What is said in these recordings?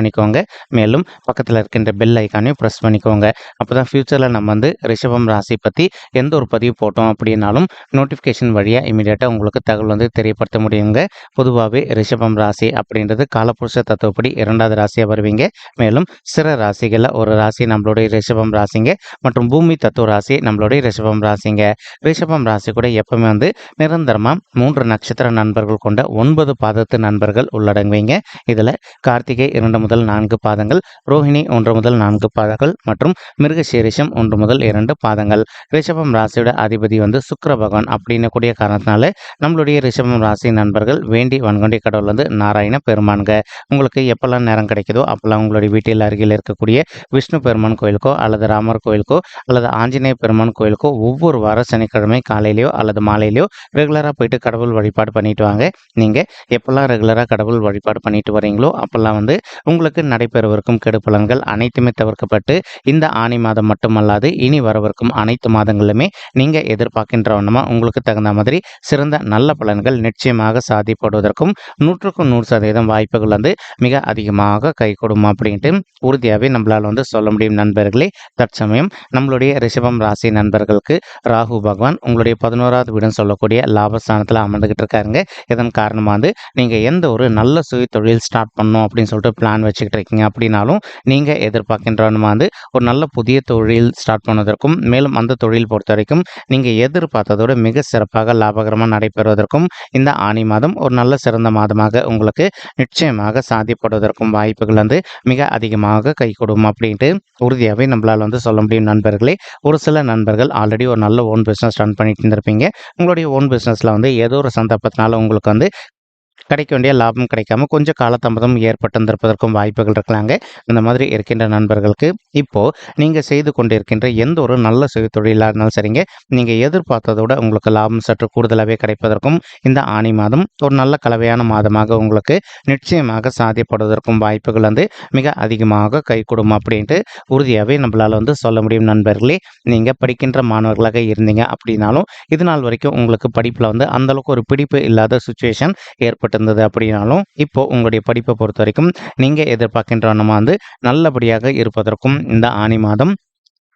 பண்ணிக்கோங்க. மேலும் பக்கத்தில் இருக்கின்ற பெல் ஐக்கானையும் ப்ரெஸ் பண்ணிக்கோங்க. அப்போ தான் ஃப்யூச்சரில் நம்ம வந்து ரிஷபம் ராசி பற்றி எந்த ஒரு பதிவு போட்டோம் அப்படின்னாலும் நோட்டிஃபிகேஷன் வழியாக இமீடியட்டாக உங்களுக்கு தகவல் வந்து தெரியப்படுத்த முடியுங்க. பொதுவாகவே ரிஷபம் ராசி அப்படின்றது காலப்புருஷ தத்துவப்படி இரண்டாவது ராசியாக வருவீங்க. மேலும் சிற ராசிகளில் ஒரு ராசி நம்மளுடைய ரிஷபம் ராசிங்க மற்றும் பூமி தத்துவ ராசி நம்மளுடைய ரிஷபம் ராசிங்க. ரிஷபம் ராசி கூட எப்பவுமே வந்து நிரந்தரமாக மூன்று நட்சத்திர நண்பர்கள் கொண்ட ஒன்பது பாதத்து நண்பர்கள் உள்ளடங்குவீங்க. இதில் கார்த்திகை இரண்டு முதல் நான்கு பாதங்கள் ரோஹிணி ஒன்று முதல் நான்கு பாதங்கள் மற்றும் மிருகசீரிஷம் ஒன்று முதல் இரண்டு பாதங்கள். ரிஷபம் ராசியோட அதிபதி வந்து சுக்கர பகவான் அப்படின்னு கூடிய காரணத்தினால நம்மளுடைய ரிஷபம் ராசி நண்பர்கள் வேண்டி வன்கொண்டி கடவுள் வந்து நாராயண பெருமானுங்க. உங்களுக்கு எப்பெல்லாம் நேரம் கிடைக்குதோ அப்போல்லாம் உங்களுடைய வீட்டில் அருகில் இருக்கக்கூடிய விஷ்ணு பெருமான் கோயிலுக்கோ அல்லது ராமர் கோயிலுக்கோ அல்லது ஆஞ்சநேய பெருமான் கோயிலுக்கோ ஒவ்வொரு வார சனிக்கிழமை காலையிலையோ அல்லது மாலையிலையோ ரெகுலராக போயிட்டு கடவுள் வழிபாடு பண்ணிட்டு வாங்க. நீங்கள் எப்பெல்லாம் ரெகுலராக கடவுள் வழிபாடு பண்ணிட்டு வரீங்களோ அப்போல்லாம் வந்து உங்களுக்கு நடைபெறவிருக்கும் கெடு பலன்கள் அனைத்துமே தவிர்க்கப்பட்டு இந்த ஆணி மாதம் மட்டுமல்லாது இனி வரவிருக்கும் அனைத்து மாதங்களிலுமே நீங்கள் எதிர்பார்க்கின்ற வண்ணமாக உங்களுக்கு தகுந்த மாதிரி சிறந்த நல்ல பலன்கள் நிச்சயமாக சாதிப்படுவதற்கும் நூற்றுக்கும் நூறு சதவீதம் வாய்ப்புகள் வந்து மிக அதிகமாக கைகூடும் அப்படின்ட்டு உறுதியாகவே நம்மளால் வந்து சொல்ல முடியும் நண்பர்களே. தற்சமயம் நம்மளுடைய ரிஷபம் ராசி நண்பர்களுக்கு ராகு பகவான் உங்களுடைய பதினோராவது வீடுன்னு சொல்லக்கூடிய லாபஸ்தானத்தில் அமர்ந்துகிட்டு இருக்காருங்க. இதன் காரணமாக வந்து நீங்கள் எந்த ஒரு நல்ல சுய தொழில் ஸ்டார்ட் பண்ணணும் அப்படின்னு சொல்லிட்டு பிளான் வச்சுக்கிட்டு இருக்கீங்க அப்படின்னாலும் நீங்கள் எதிர்பார்க்கின்றவனுமா வந்து ஒரு நல்ல புதிய தொழில் ஸ்டார்ட் பண்ணுவதற்கும் மேலும் அந்த தொழில் பொறுத்த வரைக்கும் நீங்கள் எதிர்பார்த்ததோட மிக சிறப்பாக லாபகரமாக நடைபெறுவதற்கும் இந்த ஆணி மாதம் ஒரு நல்ல சிறந்த மாதமாக உங்களுக்கு நிச்சயமாக சாதிப்படுவதற்கும் வாய்ப்புகள் வந்து மிக அதிகமாக கைகூடும் அப்படின்ட்டு உறுதியாகவே நம்மளால் வந்து சொல்ல முடியும் நண்பர்களே. ஒரு சில நண்பர்கள் ஆல்ரெடி ஒரு நல்ல ஓன் பிஸ்னஸ் ரன் பண்ணிட்டு இருந்திருப்பீங்க. உங்களுடைய ஓன் பிஸ்னஸில் வந்து ஏதோ ஒரு சந்தர்ப்பத்தினால உங்களுக்கு வந்து கிடைக்க வேண்டிய லாபம் கிடைக்காம கொஞ்சம் காலதாமதம் ஏற்பட்டிருப்பதற்கும் வாய்ப்புகள் இருக்கலாங்க. இந்த மாதிரி இருக்கின்ற நண்பர்களுக்கு இப்போ நீங்கள் செய்து கொண்டிருக்கின்ற எந்த ஒரு நல்ல சுய தொழிலாக இருந்தாலும் சரிங்க. நீங்கள் எதிர்பார்த்ததோட உங்களுக்கு லாபம் சற்று கூடுதலாகவே கிடைப்பதற்கும் இந்த ஆணி மாதம் ஒரு நல்ல கலவையான மாதமாக உங்களுக்கு நிச்சயமாக சாத்தியப்படுவதற்கும் வாய்ப்புகள் வந்து மிக அதிகமாக கைகூடும் அப்படின்ட்டு உறுதியாகவே நம்மளால் வந்து சொல்ல முடியும் நண்பர்களே. நீங்கள் படிக்கின்ற மாணவர்களாக இருந்தீங்க அப்படின்னாலும் இது நாள் வரைக்கும் உங்களுக்கு படிப்பில் வந்து அந்தளவுக்கு ஒரு பிடிப்பு இல்லாத சுச்சுவேஷன் ஏற்பட்டு ஏற்பட்டிருந்தது அப்படின்னாலும் இப்போ உங்களுடைய படிப்பை பொறுத்த வரைக்கும் நீங்கள் எதிர்பார்க்கின்ற வண்ணமாக வந்து நல்லபடியாக இருப்பதற்கும் இந்த ஆணி மாதம்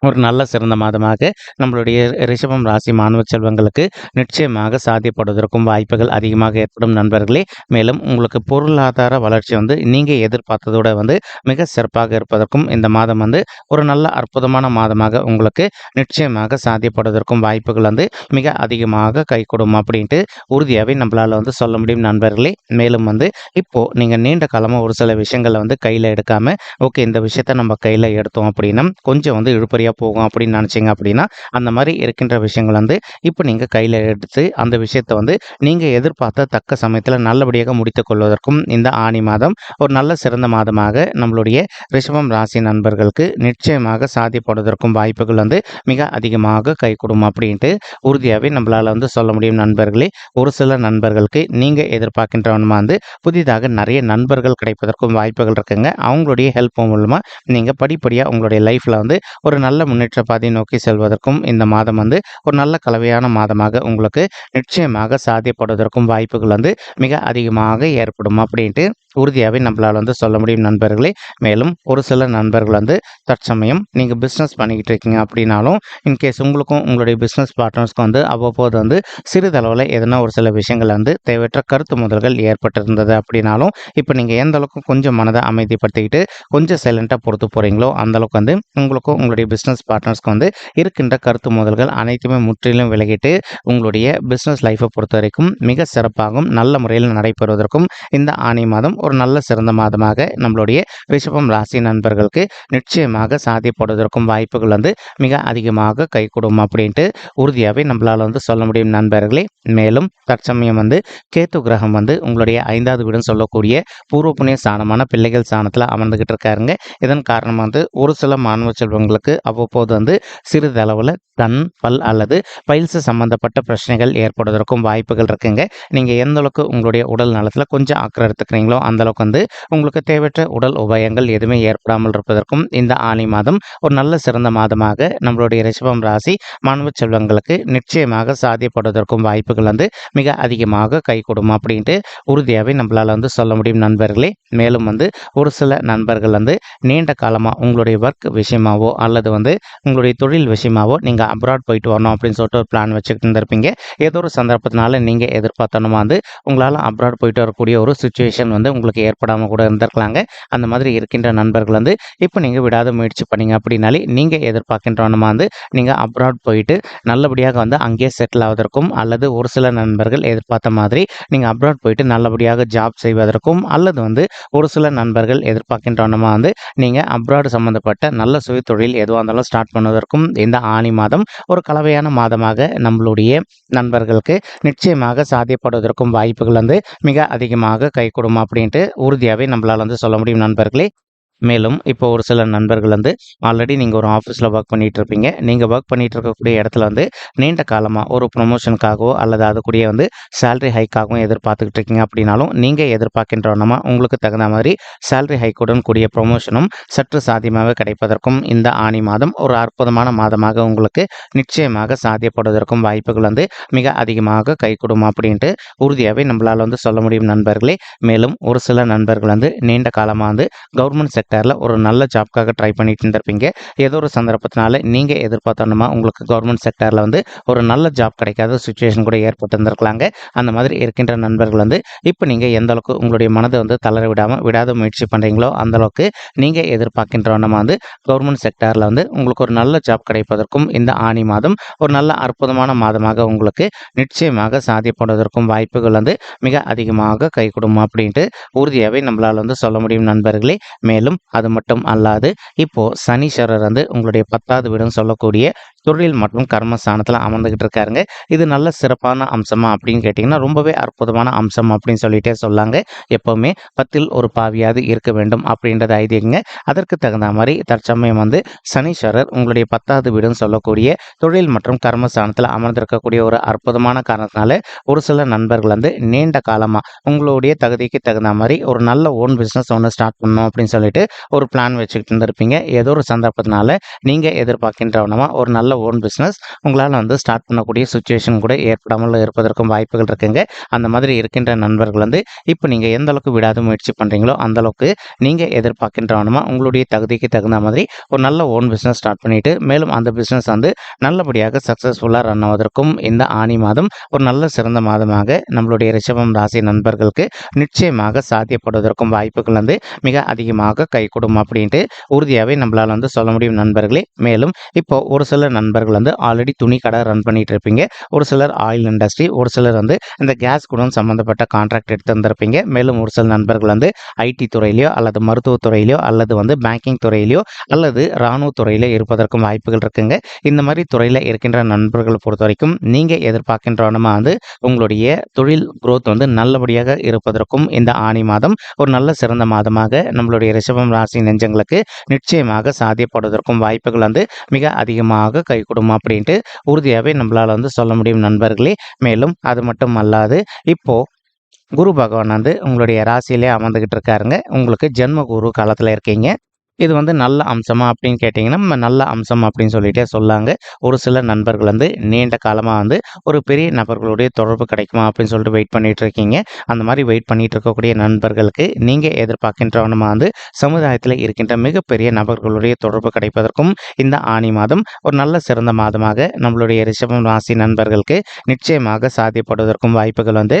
ஒரு நல்ல சிறந்த மாதமாக நம்மளுடைய ரிஷபம் ராசி மாணவ செல்வங்களுக்கு நிச்சயமாக சாத்தியப்படுவதற்கும் வாய்ப்புகள் அதிகமாக ஏற்படும் நண்பர்களே. மேலும் உங்களுக்கு பொருளாதார வளர்ச்சி வந்து நீங்கள் எதிர்பார்த்ததோட வந்து மிக சிறப்பாக இருப்பதற்கும் இந்த மாதம் வந்து ஒரு நல்ல அற்புதமான மாதமாக உங்களுக்கு நிச்சயமாக சாத்தியப்படுவதற்கும் வாய்ப்புகள் வந்து மிக அதிகமாக கைகூடும் அப்படின்ட்டு உறுதியாகவே நம்மளால் வந்து சொல்ல முடியும் நண்பர்களே. மேலும் வந்து இப்போது நீங்கள் நீண்ட காலமாக ஒரு சில விஷயங்களை வந்து கையில் எடுக்காமல் ஓகே இந்த விஷயத்த நம்ம கையில் எடுத்தோம் அப்படின்னா கொஞ்சம் வந்து இழுப்பறியாக போகும் அப்படின்னு நினச்சிங்க அப்படின்னா அந்த மாதிரி இருக்கின்ற விஷயங்கள் வந்து இப்போ நீங்கள் கையில் எடுத்து அந்த விஷயத்தை வந்து நீங்கள் எதிர்பார்த்த தக்க சமயத்தில் நல்லபடியாக முடித்து கொள்வதற்கும் இந்த ஆணி மாதம் ஒரு நல்ல சிறந்த மாதமாக நம்மளுடைய ரிஷபம் ராசி நண்பர்களுக்கு நிச்சயமாக சாதிப்படுவதற்கும் வாய்ப்புகள் வந்து மிக அதிகமாக கைகூடும் அப்படின்ட்டு உறுதியாகவே நம்மளால் வந்து சொல்ல முடியும் நண்பர்களே. ஒரு சில நண்பர்களுக்கு நீங்கள் எதிர்பார்க்கின்றவனுமா வந்து புதிதாக நிறைய நண்பர்கள் கிடைப்பதற்கும் வாய்ப்புகள் இருக்குங்க. அவங்களுடைய ஹெல்ப் மூலமாக நீங்கள் படிப்படியாக உங்களுடைய லைஃப்பில் வந்து ஒரு நல்ல நல்ல முன்னேற்ற பாதையை நோக்கி செல்வதற்கும் இந்த மாதம் வந்து ஒரு நல்ல கலவையான மாதமாக உங்களுக்கு நிச்சயமாக சாத்தியப்படுவதற்கும் வாய்ப்புகள் வந்து மிக அதிகமாக ஏற்படும் அப்படின்ட்டு உறுதியாகவே நம்மளால் வந்து சொல்ல முடியும் நண்பர்களே. மேலும் ஒரு சில நண்பர்கள் வந்து தற்சமயம் நீங்கள் பிஸ்னஸ் பண்ணிக்கிட்டு இருக்கீங்க அப்படின்னாலும் இன்கேஸ் உங்களுக்கும் உங்களுடைய பிஸ்னஸ் பார்ட்னர்ஸ்க்கும் வந்து அவ்வப்போது வந்து சிறிதளவில் எதனா ஒரு சில விஷயங்கள் வந்து தேவையற்ற கருத்து முதல்கள் ஏற்பட்டிருந்தது அப்படின்னாலும் இப்போ நீங்கள் எந்த அளவுக்கு கொஞ்சம் மனதை அமைதிப்படுத்திக்கிட்டு கொஞ்சம் சைலண்ட்டாக பொறுத்து போகிறீங்களோ அந்தளவுக்கு வந்து உங்களுக்கும் உங்களுடைய பிஸ்னஸ் பார்ட்னர்ஸ்க்கு வந்து இருக்கின்ற கருத்து முதல்கள் அனைத்துமே முற்றிலும் விலகிட்டு உங்களுடைய பிஸ்னஸ் லைஃப்பை பொறுத்த வரைக்கும் மிக சிறப்பாகவும் நல்ல முறையில் நடைபெறுவதற்கும் இந்த ஆணி மாதம் ஒரு நல்ல சிறந்த மாதமாக நம்மளுடைய ரிஷபம் ராசி நண்பர்களுக்கு நிச்சயமாக சாத்தியப்படுவதற்கும் வாய்ப்புகள் வந்து மிக அதிகமாக கைகூடும் அப்படின்ட்டு உறுதியாகவே நம்மளால் வந்து சொல்ல முடியும் நண்பர்களே. மேலும் தற்சமயம் வந்து கேத்து கிரகம் வந்து உங்களுடைய ஐந்தாவது வீடுன்னு சொல்லக்கூடிய பூர்வ புண்ணிய ஸ்தானமான பிள்ளைகள் ஸ்தானத்தில் அமர்ந்துகிட்டு இருக்காருங்க. இதன் காரணமாக வந்து ஒரு சில மாணவ செல்வங்களுக்கு அவ்வப்போது வந்து சிறிதளவில் கண் பல் அல்லது பைல்ஸ் சம்பந்தப்பட்ட பிரச்சனைகள் ஏற்படுவதற்கும் வாய்ப்புகள் இருக்குங்க. நீங்கள் எந்த அளவுக்கு உங்களுடைய உடல் நலத்தில் கொஞ்சம் அக்கறை எடுத்துக்கிறீங்களோ அந்த அந்தளவுக்கு வந்து உங்களுக்கு தேவையற்ற உடல் உபாயங்கள் எதுவுமே ஏற்படாமல் இருப்பதற்கும் இந்த ஆணி மாதம் ஒரு நல்ல சிறந்த மாதமாக நம்மளுடைய ரிஷபம் ராசி மாணவ செல்வங்களுக்கு நிச்சயமாக சாத்தியப்படுவதற்கும் வாய்ப்புகள் வந்து மிக அதிகமாக கை கைகூடும் அப்படின்ட்டு உறுதியாகவே நம்மளால் வந்து சொல்ல முடியும் நண்பர்களே. மேலும் வந்து ஒரு சில நண்பர்கள் வந்து நீண்ட காலமாக உங்களுடைய ஒர்க் விஷயமாவோ அல்லது வந்து உங்களுடைய தொழில் விஷயமாவோ நீங்கள் அப்ராட் போயிட்டு வரணும் அப்படின்னு சொல்லிட்டு ஒரு பிளான் வச்சுக்கிட்டு இருந்திருப்பீங்க. ஏதோ ஒரு சந்தர்ப்பத்தினால நீங்கள் எதிர்பார்த்தனமா வந்து உங்களால் அப்ராட் போயிட்டு வரக்கூடிய ஒரு சுச்சுவேஷன் வந்து உங்களுக்கு ஏற்படாமல் கூட இருந்திருக்கலாங்க. அந்த மாதிரி இருக்கின்ற நண்பர்கள் வந்து இப்போ நீங்கள் விடாத முயற்சி பண்ணீங்க அப்படின்னாலே நீங்கள் எதிர்பார்க்கின்றவனமா வந்து நீங்கள் அப்ராட் போயிட்டு நல்லபடியாக வந்து அங்கேயே செட்டில் ஆவதற்கும் அல்லது ஒரு சில நண்பர்கள் எதிர்பார்த்த மாதிரி நீங்கள் அப்ராட் போயிட்டு நல்லபடியாக ஜாப் செய்வதற்கும் அல்லது வந்து ஒரு சில நண்பர்கள் எதிர்பார்க்கின்றவனமா வந்து நீங்கள் அப்ராட் சம்மந்தப்பட்ட நல்ல சுய தொழில் எதுவாக இருந்தாலும் ஸ்டார்ட் பண்ணுவதற்கும் இந்த ஆணி மாதம் ஒரு கலவையான மாதமாக நம்மளுடைய நண்பர்களுக்கு நிச்சயமாக சாத்தியப்படுவதற்கும் வாய்ப்புகள் வந்து மிக அதிகமாக கைகூடும் அப்படின்ட்டு உறுதியாகவே நம்மளால் வந்து சொல்ல முடியும் நண்பர்களே. மேலும் இப்போ ஒரு சில நண்பர்கள் வந்து ஆல்ரெடி நீங்கள் ஒரு ஆஃபீஸில் ஒர்க் பண்ணிட்டு இருப்பீங்க நீங்கள் ஒர்க் பண்ணிட்டு இருக்கக்கூடிய இடத்துல வந்து நீண்ட காலமாக ஒரு ப்ரொமோஷனுக்காகவோ அல்லது அது வந்து சேலரி ஹைக்காகவும் எதிர்பார்த்துக்கிட்டு இருக்கீங்க அப்படின்னாலும் நீங்கள் எதிர்பார்க்கின்ற வண்ணமாக உங்களுக்கு தகுந்த மாதிரி சேலரி ஹைக்குடன் கூடிய ப்ரொமோஷனும் சற்று சாத்தியமாக கிடைப்பதற்கும் இந்த ஆணி மாதம் ஒரு அற்புதமான மாதமாக உங்களுக்கு நிச்சயமாக சாத்தியப்படுவதற்கும் வாய்ப்புகள் வந்து மிக அதிகமாக கைகூடும் அப்படின்ட்டு உறுதியாகவே நம்மளால் வந்து சொல்ல முடியும் நண்பர்களே. மேலும் ஒரு சில நண்பர்கள் வந்து நீண்ட காலமாக வந்து கவர்மெண்ட் செக்டரில் ஒரு நல்ல ஜாப்க்காக ட்ரை பண்ணிட்டு இருந்திருப்பீங்க. ஏதோ ஒரு சந்தர்ப்பத்தினால நீங்கள் எதிர்பார்த்தோன்னா உங்களுக்கு கவர்மெண்ட் செக்டரில் வந்து ஒரு நல்ல ஜாப் கிடைக்காத சுச்சுவேஷன் கூட ஏற்பட்டிருந்திருக்கலாங்க அந்த மாதிரி இருக்கின்ற நண்பர்கள் வந்து இப்போ நீங்கள் எந்த அளவுக்கு உங்களுடைய மனதை வந்து தளர விடாமல் விடாத முயற்சி பண்ணுறீங்களோ அந்த அளவுக்கு நீங்கள் எதிர்பார்க்கின்றவனமா வந்து கவர்மெண்ட் செக்டரில் வந்து உங்களுக்கு ஒரு நல்ல ஜாப் கிடைப்பதற்கும் இந்த ஆணி மாதம் ஒரு நல்ல அற்புதமான மாதமாக உங்களுக்கு நிச்சயமாக சாத்தியப்படுவதற்கும் வாய்ப்புகள் வந்து மிக அதிகமாக கைகூடும் அப்படின்ட்டு உறுதியாகவே நம்மளால் வந்து சொல்ல முடியும் நண்பர்களே. மேலும் அது மட்டும் அல்லாது இப்போ சனீஸ்வரர் வந்து உங்களுடைய பத்தாவது வீடுன்னு சொல்லக்கூடிய தொழில் மற்றும் கர்மஸ்தானத்தில் அமர்ந்துகிட்டு இருக்காருங்க இது நல்ல சிறப்பான அம்சமா அப்படின்னு கேட்டிங்கன்னா ரொம்பவே அற்புதமான அம்சம் அப்படின்னு சொல்லிட்டே சொல்லாங்க. எப்போவுமே பத்தில் ஒரு பாவியாவது இருக்க வேண்டும் அப்படின்றது ஐதீகங்க. அதற்கு தகுந்த மாதிரி தற்சமயம் வந்து சனீஸ்வரர் உங்களுடைய பத்தாவது வீடுன்னு சொல்லக்கூடிய தொழில் மற்றும் கர்மஸ்தானத்தில் அமர்ந்திருக்கக்கூடிய ஒரு அற்புதமான காரணத்தினால ஒரு சில நண்பர்கள் வந்து நீண்ட காலமாக உங்களுடைய தகுதிக்கு தகுந்த மாதிரி ஒரு நல்ல ஓன் பிஸ்னஸ் ஒன்று ஸ்டார்ட் பண்ணணும் அப்படின்னு சொல்லிட்டு ஒரு பிளான் வச்சுக்கிட்டு இருந்திருப்பீங்க. ஏதோ ஒரு சந்தர்ப்பத்தினால நீங்கள் எதிர்பார்க்கின்றவனமா ஒரு நல்ல ஓன் பிஸ்னஸ் உங்களால் வந்து ஸ்டார்ட் பண்ணக்கூடிய சுச்சுவேஷன் கூட ஏற்படாமல் இருப்பதற்கும் வாய்ப்புகள் இருக்குங்க. அந்த மாதிரி இருக்கின்ற நண்பர்கள் வந்து இப்போ நீங்கள் எந்த அளவுக்கு விடாத முயற்சி பண்ணுறீங்களோ அந்த அளவுக்கு நீங்கள் எதிர்பார்க்கின்றவனுமா உங்களுடைய தகுதிக்கு தகுந்த மாதிரி ஒரு நல்ல ஓன் பிஸ்னஸ் ஸ்டார்ட் பண்ணிவிட்டு மேலும் அந்த பிஸ்னஸ் வந்து நல்லபடியாக சக்ஸஸ்ஃபுல்லாக ரன் ஆவதற்கும் இந்த ஆணி மாதம் ஒரு நல்ல சிறந்த மாதமாக நம்மளுடைய ரிஷபம் ராசி நண்பர்களுக்கு நிச்சயமாக சாத்தியப்படுவதற்கும் வாய்ப்புகள் வந்து மிக அதிகமாக கைகூடும் அப்படின்ட்டு உறுதியாகவே நம்மளால் வந்து சொல்ல முடியும் நண்பர்களே. மேலும் இப்போ ஒரு சில நண்பர்கள் நண்பர்கள் வந்து ஆல்ரெடி துணி கடை ரன் பண்ணிட்டு இருப்பீங்க ஒரு சிலர் ஆயில் இண்டஸ்ட்ரி ஒரு சிலர் வந்து இந்த கேஸ் குடம் சம்மந்தப்பட்ட கான்ட்ராக்ட் எடுத்து வந்திருப்பீங்க மேலும் ஒரு சில நண்பர்கள் வந்து ஐடி துறையிலையோ அல்லது மருத்துவத்துறையிலையோ அல்லது வந்து பேங்கிங் துறையிலையோ அல்லது இராணுவ துறையில இருப்பதற்கும் வாய்ப்புகள் இருக்குங்க. இந்த மாதிரி துறையில் இருக்கின்ற நண்பர்களை பொறுத்த வரைக்கும் நீங்கள் எதிர்பார்க்கின்றனமா வந்து உங்களுடைய தொழில் குரோத் வந்து நல்லபடியாக இருப்பதற்கும் இந்த ஆணி மாதம் ஒரு நல்ல சிறந்த மாதமாக நம்மளுடைய ரிஷபம் ராசி நெஞ்சங்களுக்கு நிச்சயமாக சாத்தியப்படுவதற்கும் வாய்ப்புகள் வந்து மிக அதிகமாக கைகூடும் அப்படின்ட்டு உறுதியாகவே நம்மளால் வந்து சொல்ல முடியும் நண்பர்களே. மேலும் அது மட்டும் அல்லாது இப்போது குரு பகவான் வந்து உங்களுடைய ராசியிலே அமர்ந்துக்கிட்டு இருக்காருங்க. உங்களுக்கு ஜென்ம குரு காலத்தில் இருக்கீங்க. இது வந்து நல்ல அம்சமா அப்படின்னு கேட்டிங்கன்னா நம்ம நல்ல அம்சம் அப்படின்னு சொல்லிட்டே சொல்லாங்க. ஒரு சில நண்பர்கள் வந்து நீண்ட காலமாக வந்து ஒரு பெரிய நபர்களுடைய தொடர்பு கிடைக்குமா அப்படின்னு சொல்லிட்டு வெயிட் பண்ணிட்டு இருக்கீங்க அந்த மாதிரி வெயிட் பண்ணிட்டு இருக்கக்கூடிய நண்பர்களுக்கு நீங்கள் எதிர்பார்க்கின்றவனமாக வந்து சமுதாயத்தில் இருக்கின்ற மிகப்பெரிய நபர்களுடைய தொடர்பு கிடைப்பதற்கும் இந்த ஆணி மாதம் ஒரு நல்ல சிறந்த மாதமாக நம்மளுடைய ரிஷபம் ராசி நண்பர்களுக்கு நிச்சயமாக சாத்தியப்படுவதற்கும் வாய்ப்புகள் வந்து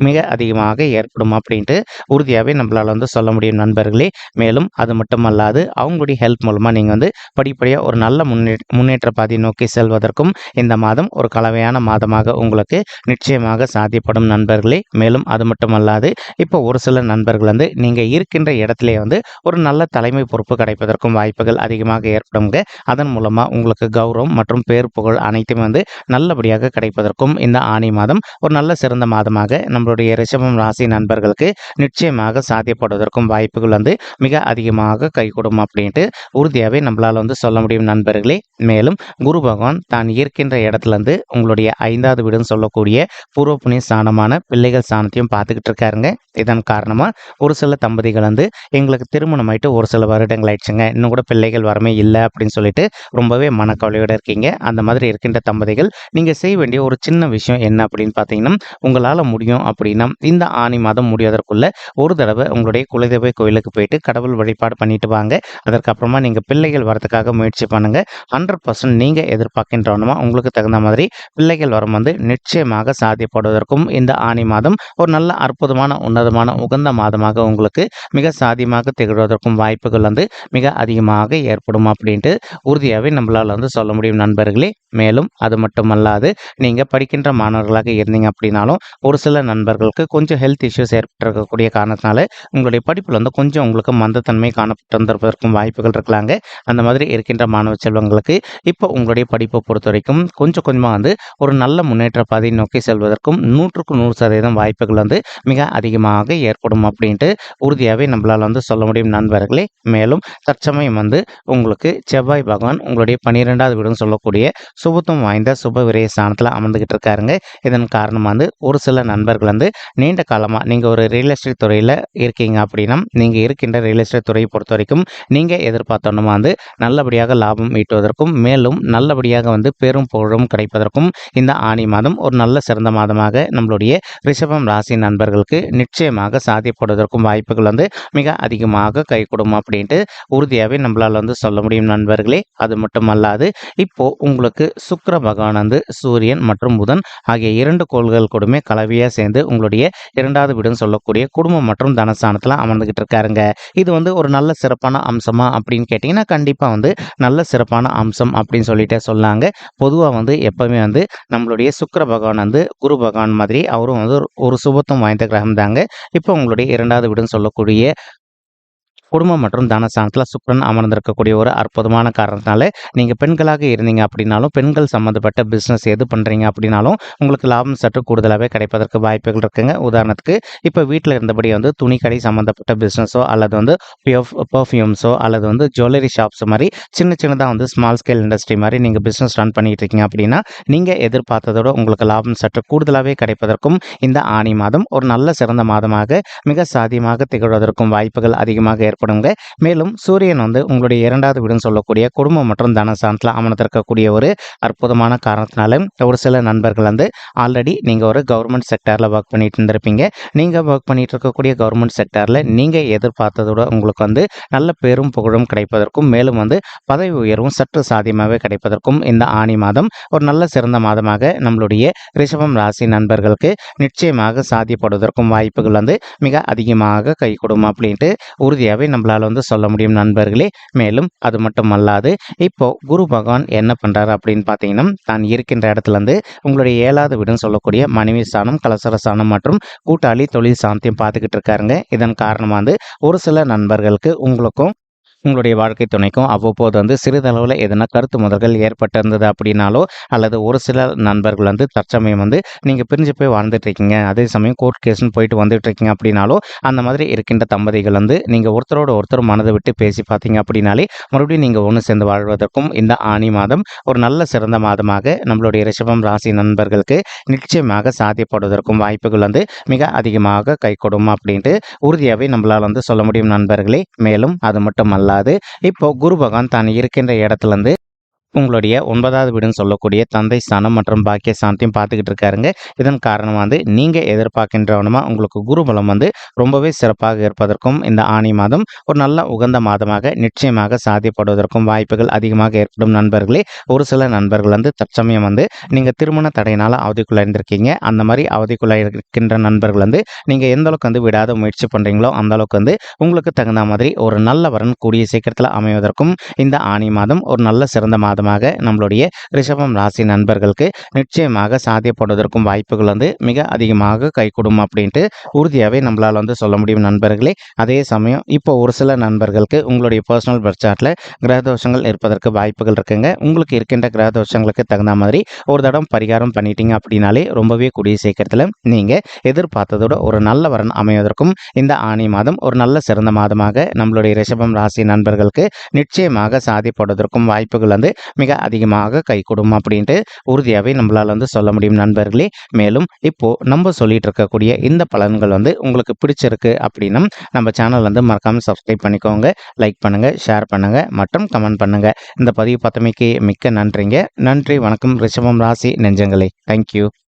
மிக அதிகமாக ஏற்படும் அப்படின்ட்டு உறுதியாகவே நம்மளால் வந்து சொல்ல முடியும் நண்பர்களே. மேலும் அது மட்டுமல்லாது அது அவங்களுடைய ஹெல்ப் மூலமாக நீங்கள் வந்து படிப்படியாக ஒரு நல்ல முன்னே முன்னேற்ற பாதை நோக்கி செல்வதற்கும் இந்த மாதம் ஒரு கலவையான மாதமாக உங்களுக்கு நிச்சயமாக சாத்தியப்படும் நண்பர்களே. மேலும் அது மட்டும் அல்லாது இப்போ ஒரு சில நண்பர்கள் வந்து நீங்கள் இருக்கின்ற இடத்திலே வந்து ஒரு நல்ல தலைமை பொறுப்பு கிடைப்பதற்கும் வாய்ப்புகள் அதிகமாக ஏற்படுங்க அதன் மூலமாக உங்களுக்கு கௌரவம் மற்றும் பேர் புகழ் அனைத்துமே வந்து நல்லபடியாக கிடைப்பதற்கும் இந்த ஆணி மாதம் ஒரு நல்ல சிறந்த மாதமாக நம்மளுடைய ரிஷபம் ராசி நண்பர்களுக்கு நிச்சயமாக சாத்தியப்படுவதற்கும் வாய்ப்புகள் வந்து மிக அதிகமாக கைகூடும் அப்படின்ட்டு உறுதியாகவே நம்மளால் வந்து சொல்ல முடியும் நண்பர்களே. மேலும் குரு பகவான் தான் இருக்கின்ற இடத்துல இருந்து உங்களுடைய ஐந்தாவது வீடுன்னு சொல்லக்கூடிய பூர்வ புண்ணிய ஸ்தானமான பிள்ளைகள் ஸ்தானத்தையும் பார்த்துக்கிட்டு இருக்காருங்க. இதன் காரணமாக ஒரு சில தம்பதிகள் வந்து எங்களுக்கு திருமணம் ஆயிட்டு ஒரு சில வருடங்கள் ஆயிடுச்சுங்க. இன்னும் கூட பிள்ளைகள் வரமே இல்லை அப்படின்னு சொல்லிட்டு ரொம்பவே மனக்கவலையோடு இருக்கீங்க. அந்த மாதிரி இருக்கின்ற தம்பதிகள் நீங்கள் செய்ய வேண்டிய ஒரு சின்ன விஷயம் என்ன அப்படின்னு பார்த்தீங்கன்னா உங்களால் முடியும் அப்படின்னா இந்த ஆணி மாதம் முடிவதற்குள்ள ஒரு தடவை உங்களுடைய குலதெய்வ கோயிலுக்கு போயிட்டு கடவுள் வழிபாடு பண்ணிட்டு வாங்க. அதற்கப்புறமா நீங்கள் பிள்ளைகள் வரதுக்காக முயற்சி பண்ணுங்க. ஹண்ட்ரட் பர்சன்ட் நீங்கள் எதிர்பார்க்கின்றவனுமா உங்களுக்கு தகுந்த மாதிரி பிள்ளைகள் வரம் வந்து நிச்சயமாக சாதிப்படுவதற்கும் இந்த ஆணி மாதம் ஒரு நல்ல அற்புதமான உன்னதமான உகந்த மாதமாக உங்களுக்கு மிக சாதியமாக திகழ்வதற்கும் வாய்ப்புகள் வந்து மிக அதிகமாக ஏற்படும் அப்படின்ட்டு உறுதியாகவே நம்மளால் வந்து சொல்ல முடியும் நண்பர்களே. மேலும் அது மட்டுமல்லாது நீங்கள் படிக்கின்ற மாணவர்களாக இருந்தீங்க அப்படின்னாலும் ஒரு சில நண்பர்களுக்கு கொஞ்சம் ஹெல்த் இஷ்யூஸ் ஏற்பட்டிருக்கக்கூடிய காரணத்தினால உங்களுடைய படிப்பில் வந்து கொஞ்சம் உங்களுக்கு மந்தத்தன்மை காணப்பட்டிருந்திருப்பதற்கும் வாய்ப்புகள் இருக்கலாங்க. அந்த மாதிரி இருக்கின்ற மாணவ செல்வங்களுக்கு இப்போ உங்களுடைய படிப்பை பொறுத்த வரைக்கும் கொஞ்சம் கொஞ்சமாக வந்து ஒரு நல்ல முன்னேற்ற பாதையை நோக்கி செல்வதற்கும் நூற்றுக்கு நூறு சதவீதம் வாய்ப்புகள் வந்து மிக அதிகமாக ஏற்படும் அப்படின்ட்டு உறுதியாகவே நம்மளால் வந்து சொல்ல முடியும் நண்பர்களே. மேலும் தற்சமயம் வந்து உங்களுக்கு செவ்வாய் பகவான் உங்களுடைய பன்னிரெண்டாவது வீடுன்னு சொல்லக்கூடிய சுபத்துவம் வாய்ந்த சுப விரைய ஸ்தானத்தில் அமர்ந்துக்கிட்டு இருக்காருங்க. இதன் காரணமாக வந்து ஒரு சில நண்பர்கள் வந்து நீண்ட காலமாக நீங்கள் ஒரு ரியல் எஸ்டேட் துறையில் இருக்கீங்க அப்படின்னா நீங்கள் இருக்கின்ற ரியல் எஸ்டேட் துறையை பொறுத்த வரைக்கும் நீங்கள் எதிர்பார்த்தோன்னா வந்து நல்லபடியாக லாபம் ஈட்டுவதற்கும் மேலும் நல்லபடியாக வந்து பெரும் புகழும் கிடைப்பதற்கும் இந்த ஆணி மாதம் ஒரு நல்ல சிறந்த மாதமாக நம்மளுடைய ரிஷபம் ராசி நண்பர்களுக்கு நிச்சயமாக சாத்தியப்படுவதற்கும் வாய்ப்புகள் வந்து மிக அதிகமாக கைகூடும் அப்படின்ட்டு உறுதியாகவே நம்மளால் வந்து சொல்ல முடியும் நண்பர்களே. அது மட்டும் அல்லாது இப்போ உங்களுக்கு சுக்கர பகவான் வந்து சூரியன் மற்றும் புதன் ஆகிய இரண்டு கோள்கள் கூடமே கலவையாக சேர்ந்து உங்களுடைய இரண்டாவது வீடுன்னு சொல்லக்கூடிய குடும்பம் மற்றும் தனஸ்தானத்தில் அமர்ந்துகிட்டு இருக்காருங்க. இது வந்து ஒரு நல்ல சிறப்பான அம்சமா அப்படின்னு கேட்டிங்கன்னா கண்டிப்பாக வந்து நல்ல சிறப்பான அம்சம் அப்படின்னு சொல்லிட்டே சொல்லாங்க. பொதுவாக வந்து எப்போவுமே வந்து நம்மளுடைய சுக்கிர பகவான் வந்து குரு பகவான் மாதிரி அவரும் வந்து ஒரு- ஒரு சுபத்துவம் வாய்ந்த கிரகம் தாங்க. இப்போ உங்களுடைய இரண்டாவது வீடுன்னு சொல்லக்கூடிய குடும்பம் மற்றும் தனஸ்தானத்தில் சுக்கரன் அமர்ந்திருக்கக்கூடிய ஒரு அற்புதமான காரணத்தினால நீங்கள் பெண்களாக இருந்தீங்க அப்படின்னாலும் பெண்கள் சம்மந்தப்பட்ட பிஸ்னஸ் எது பண்ணுறீங்க அப்படின்னாலும் உங்களுக்கு லாபம் சற்று கூடுதலாகவே கிடைப்பதற்கு வாய்ப்புகள் இருக்குங்க. உதாரணத்துக்கு இப்போ வீட்டில் இருந்தபடி வந்து துணிக்கடை சம்மந்தப்பட்ட பிஸ்னஸோ அல்லது வந்து பர்ஃப்யூம்ஸோ அல்லது வந்து ஜுவல்லரி ஷாப்ஸ் மாதிரி சின்ன சின்னதாக வந்து ஸ்மால் ஸ்கேல் இண்டஸ்ட்ரி மாதிரி நீங்கள் பிஸ்னஸ் ரன் பண்ணிட்டு இருக்கீங்க அப்படின்னா நீங்கள் எதிர்பார்த்ததோட உங்களுக்கு லாபம் சற்று கூடுதலாகவே கிடைப்பதற்கும் இந்த ஆணி மாதம் ஒரு நல்ல சிறந்த மாதமாக மிக சாதியமாக திகழ்வதற்கும் வாய்ப்புகள் அதிகமாக ஏற்படுங்க மேலும் சூரியன் வந்து உங்களுடைய இரண்டாவது வீடுன்னு சொல்லக்கூடிய குடும்பம் மற்றும் தனஸ்தானத்தில் அமர்ந்திருக்கக்கூடிய ஒரு அற்புதமான காரணத்தினால ஒரு சில நண்பர்கள் வந்து ஆல்ரெடி நீங்கள் ஒரு கவர்மெண்ட் செக்டாரில் ஒர்க் பண்ணிட்டு இருந்திருப்பீங்க. நீங்கள் ஒர்க் பண்ணிட்டு இருக்கக்கூடிய கவர்மெண்ட் செக்டாரில் நீங்கள் எதிர்பார்த்ததோட உங்களுக்கு வந்து நல்ல பெரும் புகழும் கிடைப்பதற்கும் மேலும் வந்து பதவி உயர்வும் சற்று சாத்தியமாகவே கிடைப்பதற்கும் இந்த ஆணி மாதம் ஒரு நல்ல சிறந்த மாதமாக நம்மளுடைய ரிஷபம் ராசி நண்பர்களுக்கு நிச்சயமாக சாத்தியப்படுவதற்கும் வாய்ப்புகள் வந்து மிக அதிகமாக கைகூடும் அப்படின்ட்டு உறுதியாகவே நம்மளால் வந்து சொல்ல முடியும் நண்பர்களே. மேலும் அது மட்டும் அல்லாது இப்போ குரு பகவான் என்ன பண்ணுறாரு அப்படின்னு பார்த்தீங்கன்னா தான் இருக்கின்ற இடத்துல இருந்து உங்களுடைய ஏழாவது வீடுன்னு சொல்லக்கூடிய மனைவி ஸ்தானம் கலசர ஸ்தானம் மற்றும் கூட்டாளி தொழில் சாந்தியம் பார்த்துக்கிட்டு இருக்காருங்க. இதன் காரணமாக வந்து ஒரு சில நண்பர்களுக்கு உங்களுக்கும் உங்களுடைய வாழ்க்கை துணைக்கும். அவ்வப்போது வந்து சிறிதளவில் எதனா கருத்து முதல்கள் ஏற்பட்டிருந்தது அப்படின்னாலோ அல்லது ஒரு சில நண்பர்கள் வந்து தற்சமயம் வந்து நீங்கள் பிரிஞ்சு போய் வாழ்ந்துட்டு இருக்கீங்க அதே சமயம் கோர்ட் கேஸ்னு போயிட்டு வந்துட்டு இருக்கீங்க அப்படின்னாலோ அந்த மாதிரி இருக்கின்ற தம்பதிகள் வந்து நீங்கள் ஒருத்தரோட ஒருத்தர் மனதை விட்டு பேசி பார்த்தீங்க அப்படின்னாலே மறுபடியும் நீங்கள் ஒன்று சேர்ந்து வாழ்வதற்கும் இந்த ஆணி மாதம் ஒரு நல்ல சிறந்த மாதமாக நம்மளுடைய ரிஷபம் ராசி நண்பர்களுக்கு நிச்சயமாக சாத்தியப்படுவதற்கும் வாய்ப்புகள் வந்து மிக அதிகமாக கைகொடும் அப்படின்ட்டு உறுதியாகவே நம்மளால் வந்து சொல்ல முடியும் நண்பர்களே. மேலும் அது மட்டும் அல்லாது இப்போ குரு பகவான் தான் இருக்கின்ற இடத்துல இருந்து உங்களுடைய ஒன்பதாவது வீடுன்னு சொல்லக்கூடிய தந்தை ஸ்தானம் மற்றும் பாக்கிய ஸ்தானத்தையும் பார்த்துக்கிட்டு இருக்காருங்க. இதன் காரணம் வந்து நீங்கள் எதிர்பார்க்கின்றவனமாக உங்களுக்கு குருபலம் வந்து ரொம்பவே சிறப்பாக இருப்பதற்கும் இந்த ஆணி மாதம் ஒரு நல்ல உகந்த மாதமாக நிச்சயமாக சாத்தியப்படுவதற்கும் வாய்ப்புகள் அதிகமாக ஏற்படும் நண்பர்களே. ஒரு சில நண்பர்கள் வந்து தற்சமயம் வந்து நீங்கள் திருமண தடையினால் அவதிக்குள்ளாயிருந்திருக்கீங்க. அந்த மாதிரி அவதிக்குள்ளாயிருக்கின்ற நண்பர்கள் வந்து நீங்கள் எந்த அளவுக்கு வந்து விடாத முயற்சி பண்ணுறீங்களோ அந்த அளவுக்கு வந்து உங்களுக்கு தகுந்த மாதிரி ஒரு நல்ல வரன் கூடிய சீக்கிரத்தில் அமைவதற்கும் இந்த ஆணி மாதம் ஒரு நல்ல சிறந்த மாதம் மாதமாக நம்மளுடைய ரிஷபம் ராசி நண்பர்களுக்கு நிச்சயமாக சாத்தியப்படுவதற்கும் வாய்ப்புகள் வந்து மிக அதிகமாக கைகூடும் அப்படின்ட்டு உறுதியாகவே நம்மளால் வந்து சொல்ல முடியும் நண்பர்களே. அதே சமயம் இப்போ ஒரு சில நண்பர்களுக்கு உங்களுடைய பர்சனல் பர்ச்சார்ட்டில் கிரகதோஷங்கள் இருப்பதற்கு வாய்ப்புகள் இருக்குங்க. உங்களுக்கு இருக்கின்ற கிரகதோஷங்களுக்கு தகுந்த மாதிரி ஒரு தடம் பரிகாரம் பண்ணிட்டீங்க அப்படின்னாலே ரொம்பவே கூடிய சீக்கிரத்தில் நீங்கள் எதிர்பார்த்ததோட ஒரு நல்ல வரன் அமைவதற்கும் இந்த ஆணி மாதம் ஒரு நல்ல சிறந்த மாதமாக நம்மளுடைய ரிஷபம் ராசி நண்பர்களுக்கு நிச்சயமாக சாதிப்படுவதற்கும் வாய்ப்புகள் வந்து மிக அதிகமாக கைகூடும் அப்படின்ட்டு உறுதியாகவே நம்மளால் வந்து சொல்ல முடியும் நண்பர்களே. மேலும் இப்போது நம்ம சொல்லிட்டு இருக்கக்கூடிய இந்த பலன்கள் வந்து உங்களுக்கு பிடிச்சிருக்கு அப்படின்னா நம்ம சேனல் வந்து மறக்காமல் சப்ஸ்கிரைப் பண்ணிக்கோங்க லைக் பண்ணுங்கள் ஷேர் பண்ணுங்கள் மற்றும் கமெண்ட் பண்ணுங்கள் இந்த பதிவு பார்த்தமைக்கு மிக்க நன்றிங்க. நன்றி வணக்கம் ரிஷபம் ராசி நெஞ்சங்களே. தேங்க்யூ